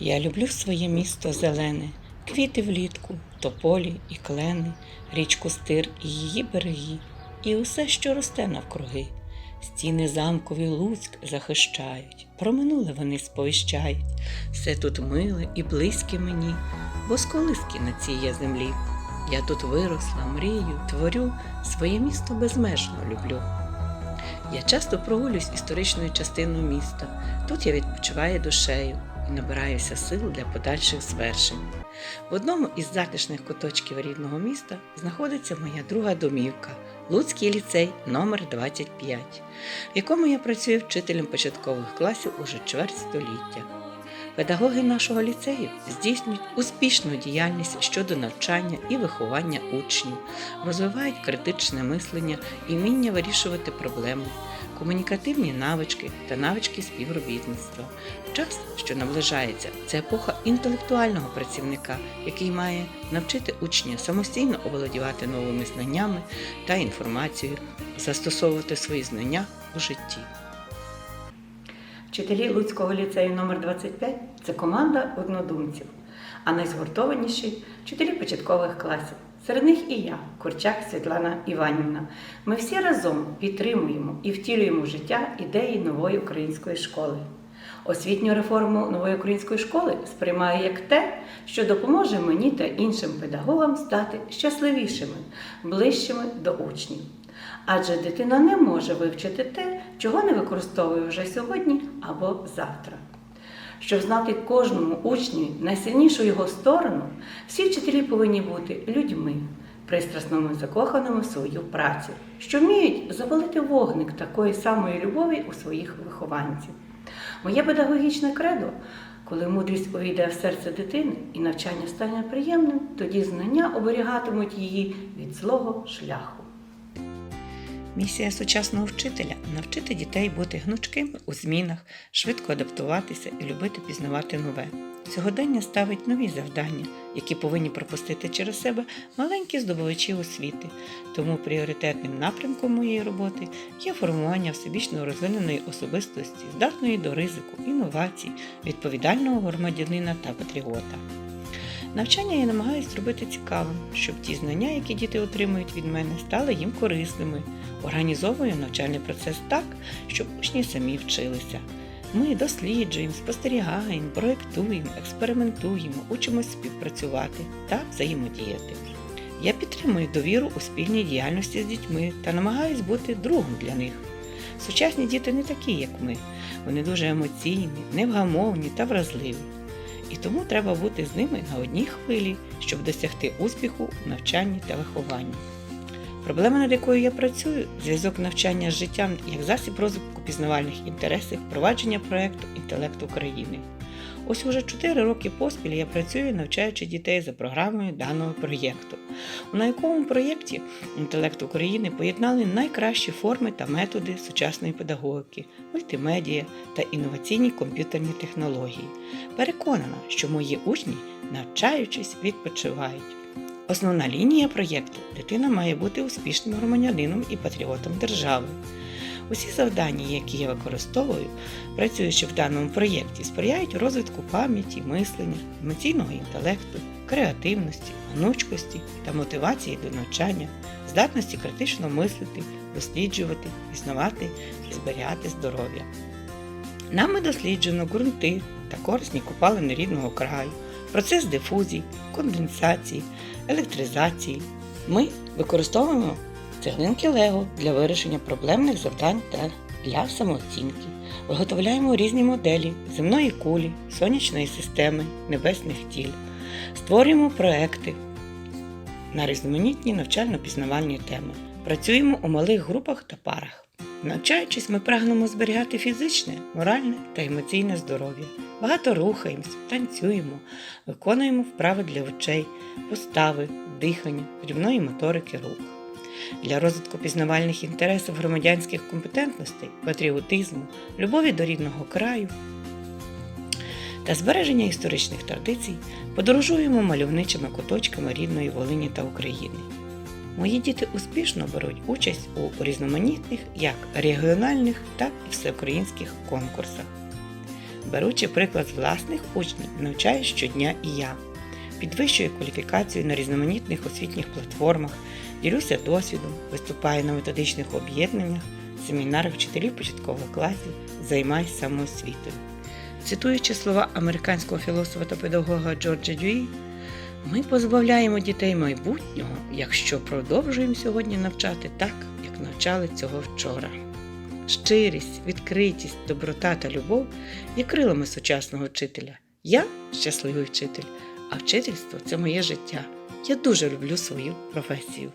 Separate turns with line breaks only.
Я люблю своє місто зелене, квіти влітку, тополі і клени, річку стир і її береги, і усе, що росте навкруги. Стіни замкові Луцьк захищають, про минуле вони сповіщають. Все тут миле і близьке мені, бо з колиски на цій я землі. Я тут виросла, мрію, творю, своє місто безмежно люблю. Я часто прогулюсь історичною частиною міста. Тут я відпочиваю душею набираюся сил для подальших звершень. В одному із затишних куточків рідного міста знаходиться моя друга домівка Луцький ліцей номер 25 в якому я працюю вчителем початкових класів уже чверть століття. Педагоги нашого ліцею здійснюють успішну діяльність щодо навчання і виховання учнів, розвивають критичне мислення і вміння вирішувати проблеми, комунікативні навички та навички співробітництва. Час, що наближається, це епоха інтелектуального працівника, який має навчити учня самостійно оволодівати новими знаннями та інформацією, застосовувати свої знання у житті. Вчителі Луцького ліцею номер 25 це команда однодумців, а найзгуртованіші вчителі початкових класів. Серед них і я, Курчак Світлана Іванівна. Ми всі разом підтримуємо і втілюємо в життя ідеї нової української школи. Освітню реформу нової української школи сприймаю як те, що допоможе мені та іншим педагогам стати щасливішими, ближчими до учнів. Адже дитина не може вивчити те, чого не використовує вже сьогодні або завтра. Щоб знати кожному учню найсильнішу його сторону, всі вчителі повинні бути людьми, пристрасними закоханими в свою працю, що вміють запалити вогник такої самої любові у своїх вихованців. Моє педагогічне кредо, коли мудрість увійде в серце дитини і навчання стане приємним, тоді знання оберігатимуть її від злого шляху. Місія сучасного вчителя навчити дітей бути гнучкими у змінах, швидко адаптуватися і любити пізнавати нове. Сьогодення ставить нові завдання, які повинні пропустити через себе маленькі здобувачі освіти. Тому пріоритетним напрямком моєї роботи є формування всебічно розвиненої особистості, здатної до ризику, інновацій, відповідального громадянина та патріота. Навчання я намагаюся зробити цікавим, щоб ті знання, які діти отримують від мене, стали їм корисними. Організовую навчальний процес так, щоб учні самі вчилися. Ми досліджуємо, спостерігаємо, проєктуємо, експериментуємо, учимось співпрацювати та взаємодіяти. Я підтримую довіру у спільній діяльності з дітьми та намагаюсь бути другом для них. Сучасні діти не такі, як ми. Вони дуже емоційні, невгамовні та вразливі. І тому треба бути з ними на одній хвилі, щоб досягти успіху у навчанні та вихованні. Проблема, над якою я працюю, зв'язок навчання з життям як засіб розвитку пізнавальних інтересів, впровадження проєкту Інтелект України. Ось уже 4 роки поспіль я працюю, навчаючи дітей за програмою даного проєкту, у науковому проєкті Інтелект України поєднали найкращі форми та методи сучасної педагогіки, мультимедіа та інноваційні комп'ютерні технології. Переконана, що мої учні, навчаючись, відпочивають. Основна лінія проєкту дитина має бути успішним громадянином і патріотом держави. Усі завдання, які я використовую, працюючи в даному проєкті, сприяють розвитку пам'яті, мислення, емоційного інтелекту, креативності, гнучкості та мотивації до навчання, здатності критично мислити, досліджувати, пізнавати і зберігати здоров'я. Нами досліджено ґрунти та корисні копалини рідного краю, процес дифузії, конденсації, електризації. Ми використовуємо цеглинки Лего для вирішення проблемних завдань та для самооцінки. Виготовляємо різні моделі земної кулі, сонячної системи, небесних тіл. Створюємо проекти на різноманітні навчально-пізнавальні теми. Працюємо у малих групах та парах. Навчаючись, ми прагнемо зберігати фізичне, моральне та емоційне здоров'я. Багато рухаємось, танцюємо, виконуємо вправи для очей, постави, дихання, рівної моторики рук. Для розвитку пізнавальних інтересів громадянських компетентностей, патріотизму, любові до рідного краю та збереження історичних традицій подорожуємо мальовничими куточками рідної Волині та України. Мої діти успішно беруть участь у різноманітних як регіональних, так і всеукраїнських конкурсах. Беручи приклад з власних учнів, навчаю щодня і я. Підвищую кваліфікацію на різноманітних освітніх платформах, ділюся досвідом, виступаю на методичних об'єднаннях, семінарах вчителів початкових класів, займаюся самоосвітою. Цитуючи слова американського філософа та педагога Джорджа Дюї, ми позбавляємо дітей майбутнього, якщо продовжуємо сьогодні навчати так, як навчали цього вчора. Щирість, відкритість, доброта та любов є крилами сучасного вчителя. Я щасливий вчитель, а вчительство це моє життя. Я дуже люблю свою професію.